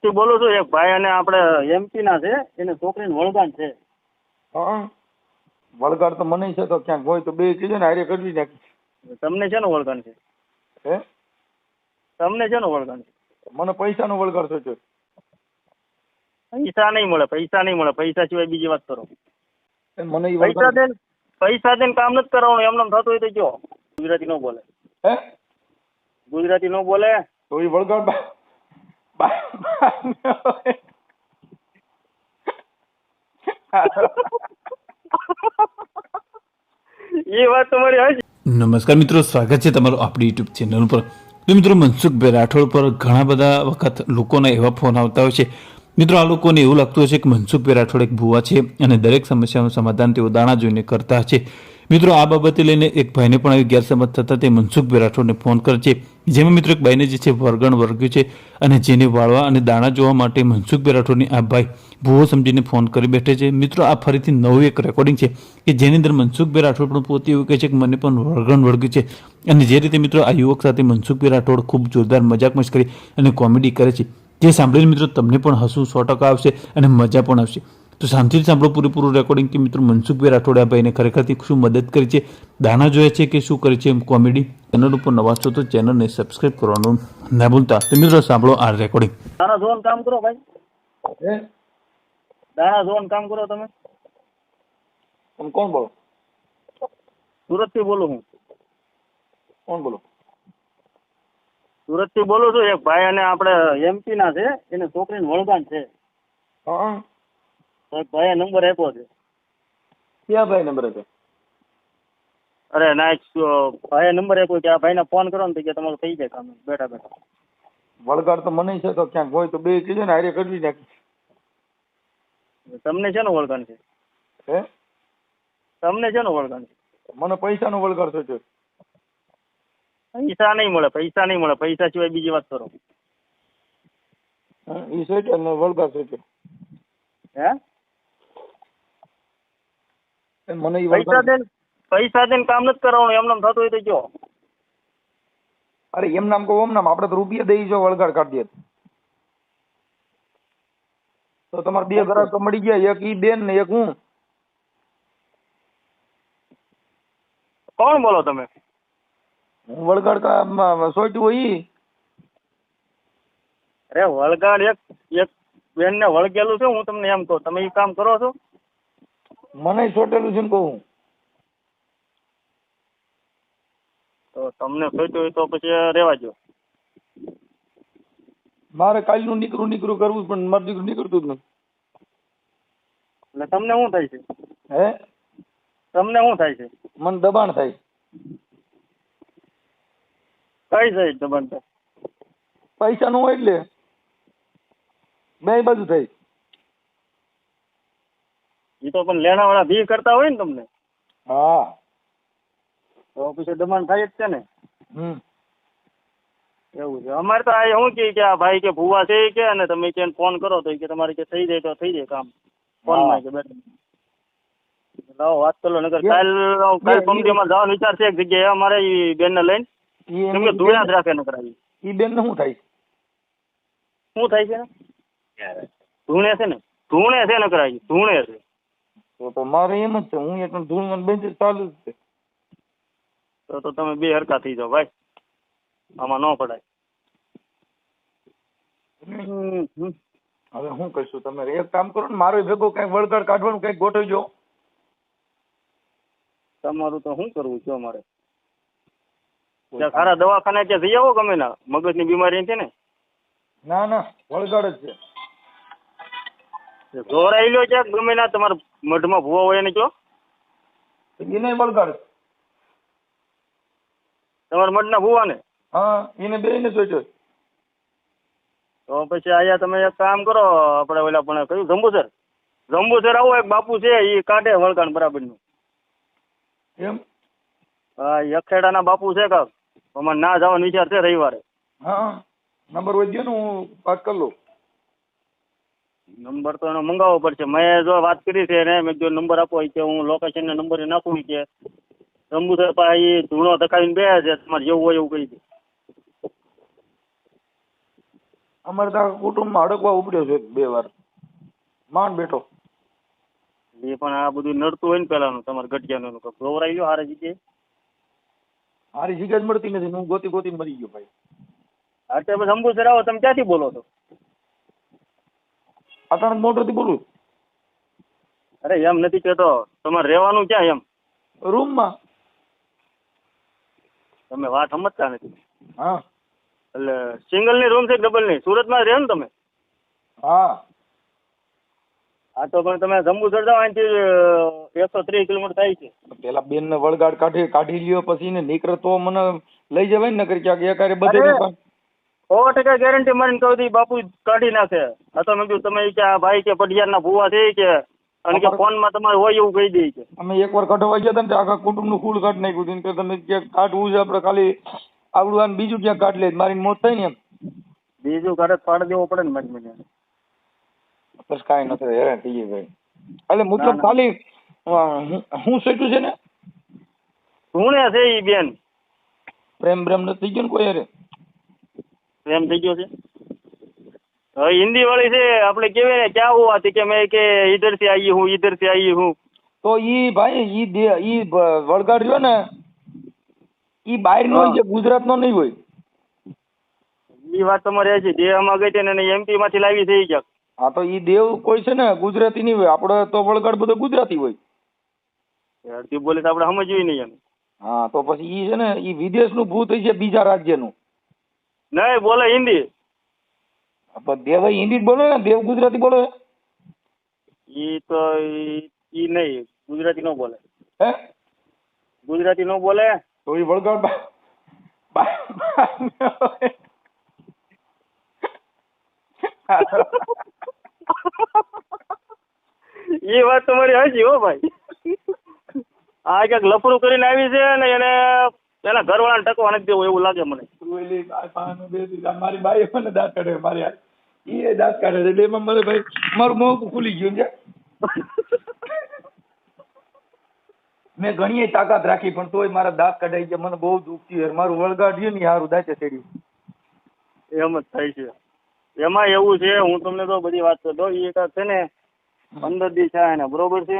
સુરતથી બોલું છું એક ભાઈ અને આપણે એમપી ના છે એને છોકરીને વળગાણ છે. હા? વળગાડ તો મને છે તો ક્યાંક હોય તો બે કીધું ને હારે કરવી નાખી. તમને શેનું વળગાણ છે? હે? તમને શેનું વળગાણ છે? મને પૈસાનો વળગાડ સોચ્યો પૈસા નહીં મળે પૈસા નહીં મળે પૈસા સિવાય બીજી વાત કરો. મને પૈસા દે પૈસા દઈને કામ નથી કરવાનું એમને એમ થતું હોય તો કયો? ગુજરાતી ન બોલે. હે? ગુજરાતી ન બોલે. તો એ વળગાડ એ વાત તમારી નમસ્કાર મિત્રો, સ્વાગત છે તમારું આપણી યુટ્યુબ ચેનલ પર તો મિત્રો મનસુખભાઈ રાઠોડ પર ઘણા બધા વખત લોકોના એવા ફોન આવતા હોય છે. મિત્રો, આ લોકોને એવું લાગતું છે કે મનસુખભાઈ રાઠોડ એક ભૂવા છે અને દરેક સમસ્યાનું સમાધાન તેઓ દાણા જોઈને કરતા છે. મિત્રો, આ બાબતે લઈને એક ભાઈને પણ આવી ગેરસમજ થતા તે મનસુખભાઈ રાઠોડને ફોન કરે છે. જેમાં મિત્રો, એક ભાઈને જે છે વરગણ વર્ગ્યું છે અને જેને વાળવા અને દાણા જોવા માટે મનસુખભાઈ રાઠોડની આ ભાઈ ભૂવો સમજીને ફોન કરી બેઠે છે. મિત્રો, આ ફરીથી નવું એક રેકોર્ડિંગ છે કે જેની અંદર મનસુખભાઈ રાઠોડ પણ પોતે એવું કહે છે કે મને પણ વળગણ વળગ્યું છે. અને જે રીતે મિત્રો, આ યુવક સાથે મનસુખભાઈ રાઠોડ ખૂબ જોરદાર મજાક મશ્કરી અને કોમેડી કરે છે. જે સાંભળીને મિત્રો, તમને પણ હસવું સો ટકા આવશે અને મજા પણ આવશે. તો શાંતિથી સાંભળો પૂરેપૂરું રેકોર્ડિંગ કે મિત્રો મનસુખભાઈ રાઠોડિયાભાઈને ખરેખરથી શું મદદ કરી છે દાણા જોયા છે કે શું કરે છે એમ કોમેડી ચેનલ ઉપર નવા છો તો ચેનલને સબસ્ક્રાઇબ કરવાનું ના ભૂલતા. તો મિત્રો સાંભળો આ રેકોર્ડિંગ દાણા જોવાનું કામ કરો ભાઈ. દાણા જોવાનું કામ કરો તમે. તમે કોણ બોલો? સુરતથી બોલું હું. કોણ બોલો? સુરતથી બોલું છું એક ભાઈ અને આપણે એમપી ના છે એને છોકરીને વળગાણ છે. હા. ભાઈએ નંબર આપ્યો છે. ક્યાં ભાઈ નંબર હતો અરે ના ભાઈ નંબર આપ્યો કે આ ભાઈને ફોન કરો ને તો કે તમારું થઈ જાય કામ. બેઠા બેઠા. વળગાડ તો મને છે તો ક્યાંક હોય તો બે કીધું ને હારે કરી નાખી તમને છે ને વળગાણ છે? હે? તમને છે ને વળગાણ છે? મને પૈસાનો વળગાડ સોચ્યો પૈસા નહીં મળે પૈસા નહીં મળે પૈસા સિવાય બીજી વાત કરો. એ સોચ્યો ને વળગાડ સોચ્યો હે? મને ઈ પૈસા વળગાડ પૈસા દઈને કામ નથી કરવાનું એમ નામ થતું હોય તો જો અરે એમ નામ કહો એમ નામ. આપણે તો રૂપિયા દઈ જો વળગાડ કાઢીએ તો તમારે બે ગ્રાહક તો મળી ગયા એક ઈ બેન ને એક હું. કોણ બોલો તમે? હું વળગાડ કા- સોચ્યું હોય અરે વળગાડ એક એક બેન ને વળગેલું છે હું તમને એમ કહું. તમે એ કામ કરો છો? મને સોટેલું છે ને કહું. તો તમને ફેટ્યું હોય તો પછી રહેવા જો મારે કાલનું નીકળું નીકળું કરવું પણ મારું દીકરું નીકળતું જ નથી. એટલે તમને શું થાય છે? હે? તમને શું થાય છે? મને દબાણ થાય. કઈ સાઈડ દબાણ થાય? પૈસા નું હોય એટલે. બે બાજુ થાય. એ તો પણ લેણા વાળા ભી કરતા હોય ને તમને? હા. તો પછી દમણ થાય જ છે ને. હમ. એવું છે. અમારે તો આ શું કે આ ભાઈ કે ભૂવા છે કે અને તમે કે ફોન કરો તો કે તમારે કે થઈ જાય તો થઈ જાય કામ. ફોનમાં કે બેઠા. લાવો વાત કરો નગર કાલ કાલ કંપનીમાં જવાનો વિચાર છે એક જગ્યાએ. અમારે બેન બેનને લઈને. કેમ કે ધોયા જ રાખે નગર આવી એ બેન ને શું થાય? શું થાય છે? ને ધૂણે છે ને? ધૂણે છે નકર આવી ધૂણે છે. તો તો મારે એમ જ છે હું એટલે ધૂળમાં બંધ ચાલુ જ છે. તો તો તમે બે હરકા થઈ જાઓ ભાઈ. આમાં ન પડાય. હવે શું કહીશું તમે એક કામ કરો ને મારો ભેગો કઈ વળગાડ કાઢવાનું કઈ ગોઠવજો. તમારું તો શું કરવું છે અમારે? ત્યાં સારા દવાખાને ત્યાં જઈ આવો ગમે ના. મગજની બીમારી છે ને? ના ના વળગાડ જ છે. જોરાઈ લો ક્યાંક ગમે ના તમારા મઢમાં ભૂવા હોય એને કયો એને બળગાડ. તમારા મઢના ભૂવા ને હા એને બે ને સોચ્યો તો પછી અહીંયા તમે એક કામ કરો આપણે ઓલા પણ કયું જંબુસર? જંબુસર આવો એક બાપુ છે એ કાઢે વળગાણ બરાબરનું. એમ? હા એ અખેડાના બાપુ છે કાક. અમારે ના જવાનો વિચાર છે રવિવારે. હા નંબર વધ્યો ને હું વાત કરી લઉં. નંબર તો એનો મંગાવવો પડશે. મેં જો વાત કરી છે એને મેં કીધું નંબર આપો ઈ કે હું લોકેશન ને નંબર નાખું ઈ કે પાસે ઈ ધૂણો ધકાવીને બે છે તમારે જેવું હોય એવું કહી દે. અમારે તો આખા કુટુંબમાં અડકવા ઉપડ્યો છે બે વાર. માંડ બેઠો. એ પણ આ બધું નડતું હોય ને પેલાનું તમારે ગઢિયાનું એનું. ગૌરાઈ ગયો હારે જગ્યાએ હારી જગ્યા જ મળતી નથી. હું ગોતી ગોતી મરી ગયો ભાઈ. અત્યારે અંબુસર આવો તમે ક્યાંથી બોલો છો? અચાનક મોટરથી બોલું. અરે એમ નથી કેતો તમારે રહેવાનું ક્યાં એમ? રૂમમાં. તમે વાત સમજતા નથી. હા. એટલે સિંગલની રૂમ છે ડબલની? સુરતમાં રહે ને તમે? હા. હા તો પણ તમે જંબુસર જાઓ અહીંથી એકસો ત્રીસ કિલોમીટર થાય છે. પેલા બેન ને વળગાડ કાઢી કાઢી લ્યો પછી ને નીકળે તો મને લઈ જવાય ને નકર ક્યાંક એકારે બધે. સો ટકા ગેરંટી મારીને કહું દી બાપુ કાઢી નાખે. આ તો મેં કીધું તમે કે આ ભાઈ કે પટિયારના ભૂવા છે કે. અને કે ફોનમાં તમારે હોય એવું કહી દે કે. અમે એકવાર કઢવા ગયા હતા ને આખા કુટુંબનું ફૂલ કાઢી નાખ્યું કે તમે ક્યાંક કાઢવું છે આપણે ખાલી આવડું આને બીજું ક્યાંક કાઢ લે મારી મોત થાય ને એમ. બીજું ઘરે પાડી દેવો પડે ને મારી મને. બસ કાંઈ નથી હેરાન થઈ ગઈ ભાઈ. એટલે મતલબ ખાલી હું- સેટું છે ને? શું છે એ બેન. પ્રેમ પ્રેમ નથી થઈ ગયો ને કોઈ હારે? એમ થઈ ગયો છે? હવે હિન્દી વાળી છે આપણે કેવી ને ક્યાં હોવા કે મેં કે ઈધરથી આઈ હું ઈધરથી આઈ હું? તો ઈ ભાઈ ઈ ઈ વળગાડ જો ને ઈ બહાર નો જે ગુજરાત નો નહીં હોય? ઈ વાત તમારે છે દેહમાં ગઈ છે ને એમપી માંથી લાવી છે ઈ હા તો ઈ દેવ કોઈ છે ને ગુજરાતી નહીં હોય. આપડે તો વળગાડ બધો ગુજરાતી હોય. અડધી બોલે તો આપડે સમજવી નહીં હા તો પછી ઈ છે ને ઈ વિદેશનું ભૂત છે બીજા રાજ્યનું નહીં બોલે હિન્દી. પણ દેવ હિન્દી જ બોલે ને? દેવ ગુજરાતી બોલે ઈ તો ઈ નહીં ગુજરાતી નો બોલે. હે? ગુજરાતી નો બોલે. તો ઈ વળગાડ એ વાત તમારી હાજી હો ભાઈ. આ ક્યાંક લફડું કરીને આવી છે ને એને એના ઘરવાળાને ટકવા નથી દેવું એવું લાગે મને. બેસી મારી બાઈ મને દાંત કાઢે મારી હાથ. ઈ દાંત કાઢે એટલે એમાં મને ભાઈ મારું મોં ખુલી ગયું છે મેં ઘણી તાકાત રાખી પણ તોય મારા દાંત કઢાઈ ગયા. મને બહુ દુઃખ થયું મારું વળગાડ્યું ને હારું દાંતે ચડ્યું. એમ જ થાય છે. એમાં એવું છે હું તમને તો બધી વાત કરતો એ કાંઈક છે ને પંદર દિવસ ને બરોબર છે?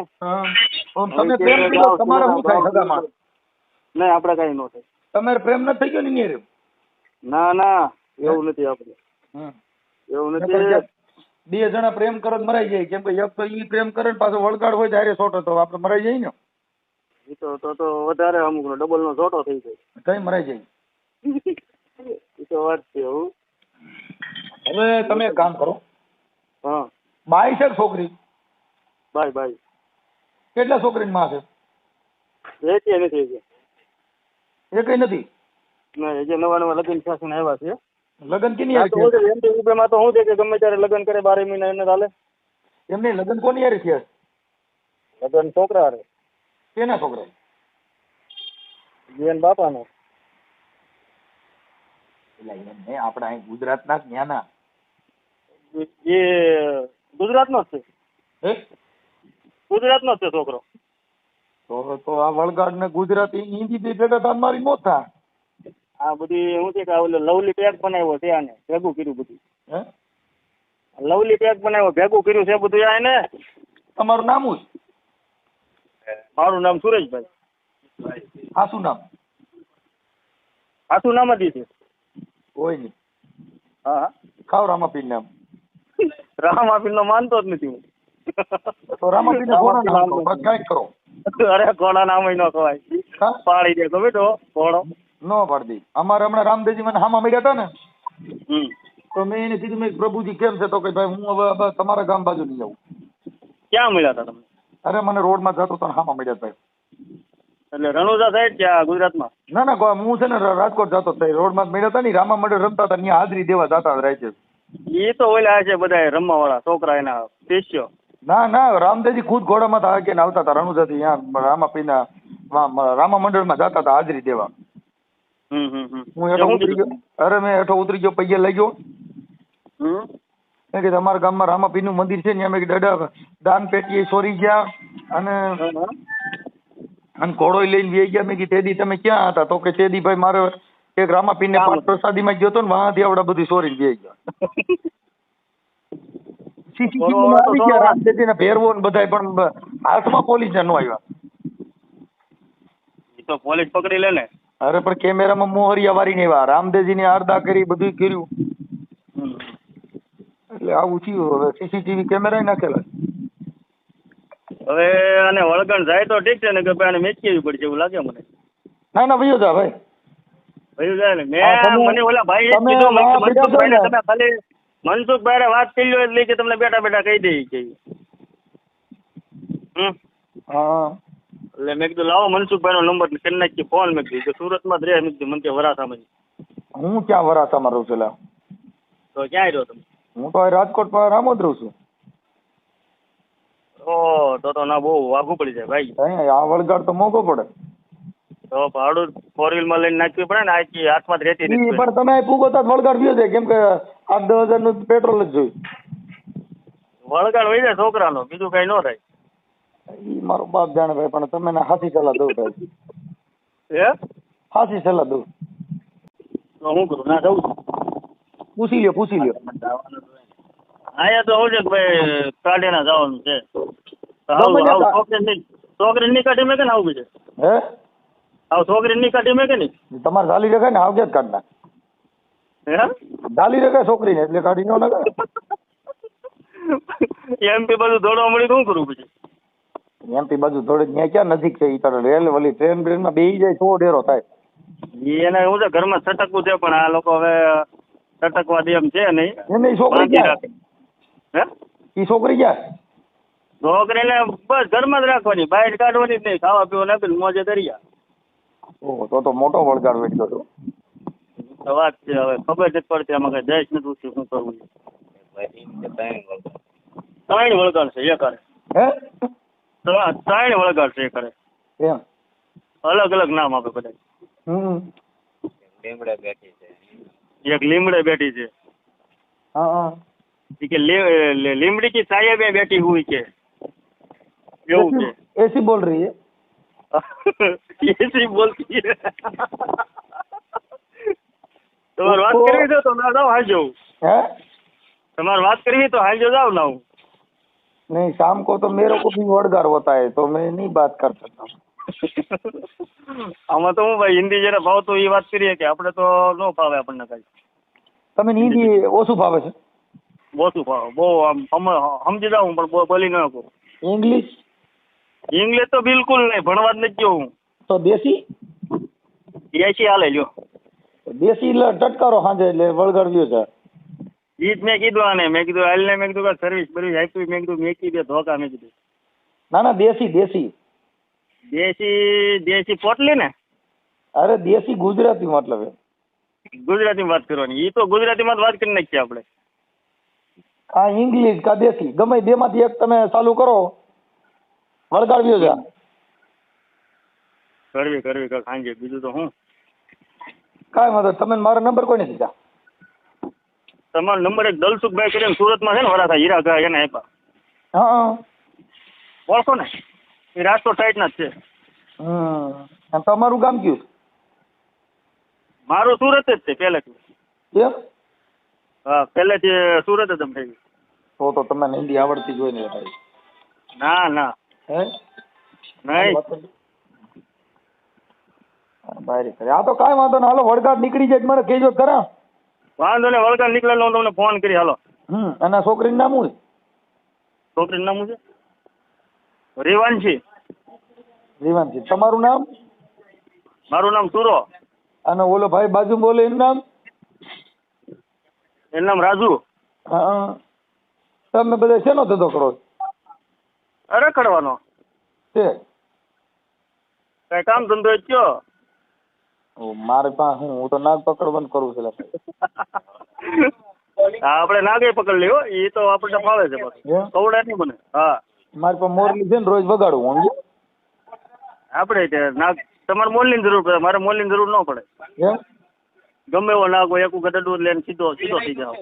તમે તમારા શું થાય સગામાં? નહીં આપણે કઈ ન થાય. તમારે પ્રેમ નથી થઈ ગયો ને એની ના ના એવું નથી આપણે. એવું નથી. બે જણા પ્રેમ કરો મરાઈ જાય. કેમ કે એક તો ઈ પ્રેમ કરે ને પાછો વળગાડ હોય ત્યારે સોટો તો આપણે મરાઈ જાય ને? એ તો તો તો વધારે અમુક નો ડબલ નો છોટો થઈ જાય. કઈ મરાઈ જાય. એ તો વાત છે હું. હવે તમે એક કામ કરો. હા. બાઈ છે છોકરી? બાય બાય કેટલા છોકરીની માં છે? વેચી નથી. એ કઈ નથી. ના હજી નવા નવા લગ્ન શાસન આવ્યા છે. લગ્ન કેની તો હું છે, તો હું છે કે ગમે ત્યારે લગ્ન કરે બારે મહિના એને ચાલે એમને લગ્ન કોની હારે થયા? લગ્ન છોકરા હારે. કેના છોકરા? જીવન બાપાનો. એટલે આપણે અહીં ગુજરાતના જ ન્યાના. એ ગુજરાતનો જ છે. હે? ગુજરાતનો જ છે છોકરો. તો તો આ વળગાડ ને ગુજરાતી હિન્દી બે ભેગા થાય મારી મોત થાય. આ બધી શું છે કે આ ઓલો લવલી પેક બનાવ્યો છે આને ભેગું કર્યું બધું. હે? લવલી પેક બનાવ્યો ભેગું કર્યું છે બધું આ એને? તમારું નામ શું મારું નામ સુરેશભાઈ. શું નામ? આખું નામ જ છે? કોઈ નહીં. હા ખાવ રામાપીર નામ. રામાપીર નો માનતો જ નથી હું. તો રામાપીર ને કોણ નામ કરો. અરે ઘોડા ન ખવાય હા? પાડી દે તો બેટો ઘોડો. નો પાડી અમારે હમણાં રામદેવજી મને હામા મળ્યા હતા ને તો મેં એને કીધું મેં પ્રભુજી કેમ છે? તો કે ભાઈ હું હવે તમારા ગામ બાજુ નહીં જાઉં. ક્યાં મળ્યા હતા તમે? અરે મને રોડમાં જતો તને હામા મળ્યા ભાઈ એટલે રણુજા સાઈડ કે આ ગુજરાતમાં? ના ના હું છે ને રાજકોટ જતો રોડમાં મળ્યા હતા ને રામા મંડળ રમતા હતા ત્યાં હાજરી દેવા જતા રહે છે. એ તો ઓલા છે બધા રમવા વાળા છોકરા એના શિષ્યો ના ના રામદેવજી ખુદ ઘોડામાં હતા કે આવતા હતા રણુજાથી ત્યાં રામાપીના રામા મંડળમાં જતા હતા હાજરી દેવા. હું હેઠો ઉતરી ગયો? અરે મેં હેઠો ઉતરી ગયો પૈયા લઈ ગયો. મેં કીધું અમારા ગામમાં રામાપીરનું મંદિર છે ને અમે દાદા દાન પેટીએ સોરી ગયા અને. અને ઘોડો લઈને વે ગયા. મેં કીધું તેદી તમે ક્યાં હતા? તો કે તેદી ભાઈ મારે એક રામાપીરને પાંચ પ્રસાદીમાં ગયો તો ને વાંથી આવડા બધી સોરી વે ગયા. સીસીટીવી માં આવી ગયા રામદેવજીને ભેરવો ને બધાય પણ હાથમાં પોલીસ ન આવ્યા. એ તો પોલીસ પકડી લે ને. અરે પણ કેમેરામાં મોહરિયા વારીને આવ્યા. રામદેવજીને આરદા કરી બધું કર્યું. એટલે આવું થયું હવે. સીસીટીવી કેમેરા નાખેલા હવે આને વળગણ જાય તો ઠીક છે ને કે ભાઈ આને મેચકેવી પડશે એવું લાગે મને. ના ના ભૈયો જા ભાઈ. ભયું જાય ને. મેં મને ઓલા ભાઈ કીધું ને? તમે ખાલી મનસુખભાઈ વાત કરી લો એટલે કે તમને બેઠા બેઠા કહી દઈ કે હમ? હા. એટલે મેં કીધું લાવો મનસુખભાઈ નો નંબર કરી નાખી ફોન મેં કીધું. સુરત સુરતમાં જ રહે મેં કીધું મને કે વરાસામાં. હું ક્યાં વરાસામાં રહું છું? તો ક્યાંય રહ્યો તમે? હું તો રાજકોટમાં રાજકોટમાં રામોદ રહું છું. ઓ તો તો ના બહુ વાઘું પડી જાય ભાઈ. આ વળગાડ તો મોંઘો પડે. તો ભાડું ફોર વ્હીલમાં લઈને નાખવી પડે ને આખી હાથમાં જ રહેતી નહીં પણ તમે પૂગો તો વળગાડ વ્યો છે કેમ કે આઠ દસ હજારનું પેટ્રોલ જ જોયું. વળગાડ વહી જાય છોકરાનો બીજું કઈ ન થાય. ઈ મારો બાપ જાણે ભાઈ પણ તમે ને હાથી સલાહ દઉં ભાઈ હે? હાથી સલાહ દઉં. હું કરું? ના દઉં પૂછી લ્યો પૂછી લ્યો. અહીંયા તો હું છે કે ભાઈ કાઢીને જવાનું છે. છોકરી આવું આવું છોકરીની કાઢી મેં કે ને આવું છે હે? આવું છોકરીની કાઢી મેં કે નહીં તમારે ચાલી જગ્યા ને આવજે જ કાઢ નાખ? હે? ઝાલી રખાય છોકરીને એટલે કાઢી ન એમપી બાજુ દોડવા મળી શું કરું પછી? એમપી બાજુ થોડે ત્યાં ક્યાં નજીક છે ઈ તારે? રેલ વલી ટ્રેન બ્રેનમાં બેસી જાય તો ડેરો થાય. એને શું છે ઘરમાં છટકવું છે પણ આ લોકો હવે છટકવા દે એમ છે નહીં. એને છોકરી ક્યાં? રાખે. હે? ઈ છોકરી ક્યાં? છોકરીને બસ ઘરમાં જ રાખવાની બહાર કાઢવાની જ નહીં ખાવા પીવા આપીને મોજે દરિયા. ઓહો તો તો મોટો વળગાડ વેઠ્યો છો. તો વાત છે હવે ખબર જ પડતી આમાં કઈ દહેજ નથી ઉઠ્યું શું કરવું ત્રણ વળગાડ છે એકરે હે? ત્રણ વળગાડ છે એકરે એમ? અલગ અલગ નામ આપે બધા લીમડે બેઠી છે. એક લીમડે બેઠી છે કે લીમડી કી સાયે બે બેઠી હોય કે. એવું છે. એસી બોલ રહી હે. એસી બોલતી હે તમારે વાત કરવી છે તો ના જાઓ હાલજો હે તમારે વાત કરવી તો હાલજો જાઓ ના હું नहीं शाम को तो मेरे को भी वड़गार होता है तो मैं नहीं बात कर सकता આમાં તો હું ભાઈ હિન્દી જરા ભાવતું એ વાત કરીએ કે આપણે તો ન ફાવે આપણને કઈ તમે હિન્દી ઓછું ફાવે છે ઓછું ફાવે બહુ આમ સમ- સમજી જાઉં પણ બહુ બોલી ન શકું ઇંગ્લિશ ઇંગ્લિશ તો બિલકુલ નહીં ભણવા જ નથી ગયો હું તો દેશી એસી હાલે લ્યો દેશી એટલે ટટકારો સાંજે એટલે વળગાડ્યો છે. ઈ જ મેં કીધું આને. મેં કીધું હાલને મેં કીધું કે સર્વિસ બર્વિસ આપી. મેં કીધું મેકી દે ધોકા મેં કીધું. ના ના દેશી દેશી. દેશી દેશી પોટલી ને? અરે દેશી ગુજરાતી મતલબ. ગુજરાતીમાં વાત કરવાની. ઈ તો ગુજરાતીમાં જ વાત કરી નાખીએ આપણે. આ ઇંગ્લિશ કા દેશી. ગમે બે માંથી એક તમે ચાલુ કરો. વળગાડ્યો છે. કરવી કરવી કાંજે બીજું તો હું? કાંઈ વાંધો તમે મારો નંબર કોઈ દીધા? તમારો નંબર એક દલસુખભાઈ કરીને સુરતમાં છે ને વરાછા હીરા ઘા એને આપ્યા. હા. ઓળખો ને? એ રાજકોટ સાઈડના જ છે. હમ. તમારું ગામ કયું મારું સુરત જ છે પહેલેથી એમ હા પહેલેથી સુરત જ એમ થઈ ગયું તો તો તમને હિન્દી આવડતી જ હોય ને ના ના. હે? નહીં. બારી કરે. આ તો કાંઈ વાંધો નહીં. હાલો વળગાડ નીકળી જાય મને કહેજો ખરા વાંધો ને વળગા નીકળેલો હું તમને ફોન કરી હાલો. હમ અને છોકરીનું નામ શું છોકરીનું નામ શું છે? રેવાંશી રીવાનજી. તમારું નામ? મારું નામ સુરો. અને ઓલો ભાઈ બાજુ બોલે એનું નામ? એનું નામ રાજુ. હા. તમે બધા શેનો ધંધો કરો છો? અરે કરવાનો છે. કઈ કામ ધંધો જ કયો? મારે પાસે હું તો નાગ પકડવાનું કરું છું આપણે નાગે પકડ લ્યો એ તો આપણને ફાવે છે કવડા નહીં મને હા. મારી પાસે મોરલી છે ને રોજ વગાડું હું આપણે નાગ તમારે મોલની જરૂર પડે મારે મોલની જરૂર ન પડે. ગમે એવો નાગ હોય એક વખત લઈને સીધો સીધો થઈ જાવ